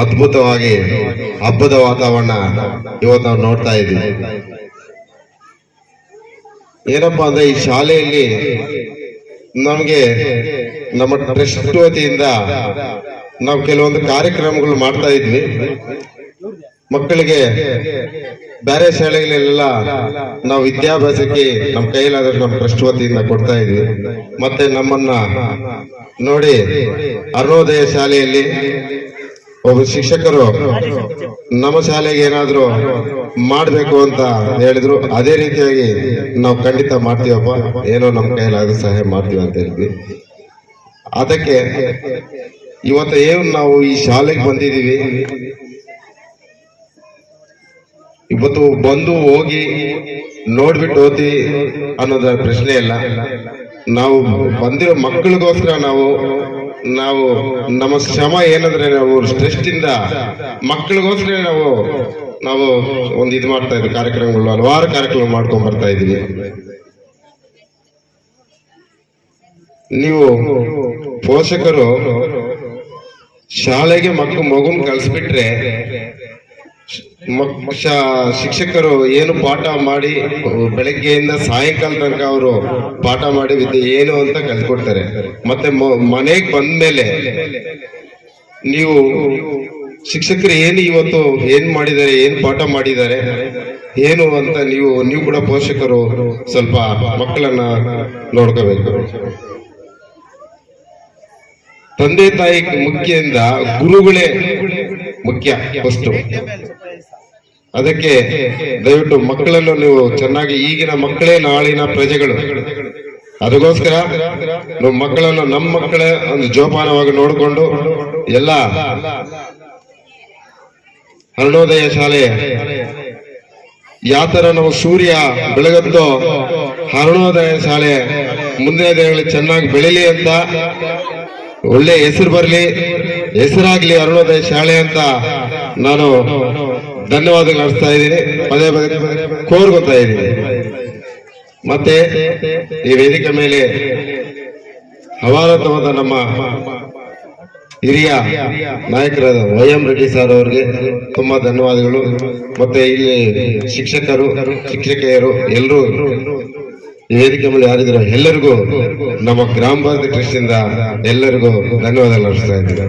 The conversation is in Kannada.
ಅದ್ಭುತವಾಗಿ ಹಬ್ಬದ ವಾತಾವರಣ ಇವತ್ತು ನಾವು ನೋಡ್ತಾ ಇದ್ದೀವಿ. ಏನಪ್ಪಾ ಅಂದ್ರೆ ಈ ಶಾಲೆಯಲ್ಲಿ ನಮಗೆ ನಮ್ಮ ಟ್ರಸ್ಟ್ ವತಿಯಿಂದ ನಾವು ಕೆಲವೊಂದು ಕಾರ್ಯಕ್ರಮಗಳು ಮಾಡ್ತಾ ಇದ್ವಿ. ಮಕ್ಕಳಿಗೆ ಬೇರೆ ಶಾಲೆಗಳಲ್ಲೆಲ್ಲ ನಾವು ವಿದ್ಯಾಭ್ಯಾಸಕ್ಕೆ ನಮ್ಮ ಕೈಲಾದ್ರೆ ನಮ್ಮ ಟ್ರಸ್ಟ್ ವತಿಯಿಂದ ಕೊಡ್ತಾ ಇದ್ವಿ. ಮತ್ತೆ ನಮ್ಮನ್ನ ನೋಡಿ ಅರುಣೋದಯ ಶಾಲೆಯಲ್ಲಿ ಒಬ್ಬ ಶಿಕ್ಷಕರು ನಮ್ಮ ಶಾಲೆಗೆ ಏನಾದ್ರು ಮಾಡ್ಬೇಕು ಅಂತ ಹೇಳಿದ್ರು. ಅದೇ ರೀತಿಯಾಗಿ ನಾವು ಖಂಡಿತ ಮಾಡ್ತೀವಪ್ಪ. ಏನೋ ನಮ್ಮ ಕೈಲಾದ್ರೆ ಸಹಾಯ ಮಾಡ್ತೀವಿ ಅಂತ ಹೇಳಿದ್ವಿ. ಅದಕ್ಕೆ ಇವತ್ತು ಏನು ನಾವು ಈ ಶಾಲೆಗೆ ಬಂದಿದ್ದೀವಿ. ಇವತ್ತು ಬಂದು ಹೋಗಿ ನೋಡ್ಬಿಟ್ಟು ಓದಿ ಅನ್ನೋದ ಪ್ರಶ್ನೆ ಇಲ್ಲ. ನಾವು ಬಂದಿರೋ ಮಕ್ಕಳಿಗೋಸ್ಕರ ನಾವು ನಾವು ನಮ್ಮ ಶ್ರಮ ಏನಂದ್ರೆ ನಾವು ಸ್ಟ್ರೆಸ್ಟ್ ಇಂದ ಮಕ್ಕಳಿಗೋಸ್ಕರ ನಾವು ನಾವು ಒಂದು ಇದು ಮಾಡ್ತಾ ಇದ್ವಿ, ಕಾರ್ಯಕ್ರಮಗಳು, ಹಲವಾರು ಕಾರ್ಯಕ್ರಮ ಮಾಡ್ಕೊಂಡ್ ಬರ್ತಾ ಇದೀವಿ ನೀವು ಪೋಷಕರು ಶಾಲೆಗೆ ಮಕ್ಕಳು ಮಗುನ್ ಶಾ- ಶಿಕ್ಷಕರು ಏನು ಪಾಠ ಮಾಡಿ ಬೆಳಗ್ಗೆಯಿಂದ ಸಾಯಂಕಾಲ ತನಕ ಅವರು ಪಾಠ ಮಾಡಿ ವಿದ್ಯೆ ಏನು ಅಂತ ಕಲ್ತ್ಕೊಡ್ತಾರೆ. ಮತ್ತೆ ಮನೆಗೆ ಬಂದ್ಮೇಲೆ ನೀವು ಶಿಕ್ಷಕರು ಏನು ಇವತ್ತು ಏನ್ ಮಾಡಿದ್ದಾರೆ, ಏನ್ ಪಾಠ ಮಾಡಿದ್ದಾರೆ, ಏನು ಅಂತ ನೀವು ನೀವು ಕೂಡ ಪೋಷಕರು ಸ್ವಲ್ಪ ಮಕ್ಕಳನ್ನ ನೋಡ್ಕೋಬೇಕು. ತಂದೆ ತಾಯಿ ಮುಖ್ಯದಿಂದ ಗುರುಗಳೇ ಮುಖ್ಯ ಫಸ್ಟ್ ಅದಕ್ಕೆ ದಯವಿಟ್ಟು ಮಕ್ಕಳನ್ನು ನೀವು ಚೆನ್ನಾಗಿ ಈಗಿನ ಮಕ್ಕಳೇ ನಾಳಿನ ಪ್ರಜೆಗಳು. ಅದಕ್ಕೋಸ್ಕರ ನಾವು ಮಕ್ಕಳನ್ನು ನಮ್ಮ ಮಕ್ಕಳೇ ಒಂದು ಜೋಪಾನವಾಗಿ ನೋಡಿಕೊಂಡು ಎಲ್ಲ ಅರುಣೋದಯ ಶಾಲೆ ಯಾವ ತರ ನಾವು ಸೂರ್ಯ ಬೆಳಗತ್ತೋ ಅರುಣೋದಯ ಶಾಲೆ ಮುಂದಿನ ದಿನಗಳಲ್ಲಿ ಚೆನ್ನಾಗಿ ಬೆಳಿಲಿ ಅಂತ ಒಳ್ಳೆ ಹೆಸರು ಬರಲಿ, ಹೆಸರಾಗ್ಲಿ ಅರುಣೋದಯ ಶಾಲೆ ಅಂತ ನಾನು ಧನ್ಯವಾದಗಳು ಅರ್ಸ್ತಾ ಇದ್ದೀನಿ. ಪದೇ ಪದೇ ಕೋರ್ಕೊತಾ ಇದ್ದೀನಿ. ಮತ್ತೆ ಈ ವೇದಿಕೆ ಮೇಲೆ ಅವಾರತವಾದ ನಮ್ಮ ಹಿರಿಯ ನಾಯಕರಾದ ವೈ ಎಂ ರೆಡ್ಡಿ ಸರ್ ಅವರಿಗೆ ತುಂಬಾ ಧನ್ಯವಾದಗಳು. ಮತ್ತೆ ಇಲ್ಲಿ ಶಿಕ್ಷಕರು, ಶಿಕ್ಷಕಿಯರು ಎಲ್ಲರೂ ಈ ವೇದಿಕೆ ಮೇಲೆ ಯಾರಿದ್ರು ಎಲ್ಲರಿಗೂ ನಮ್ಮ ಗ್ರಾಮ ಭಾರತಿ ಕೃಷಿಯಿಂದ ಎಲ್ಲರಿಗೂ ಧನ್ಯವಾದಗಳು ಅರ್ಸ್ತಾ ಇದ್ದೀನಿ.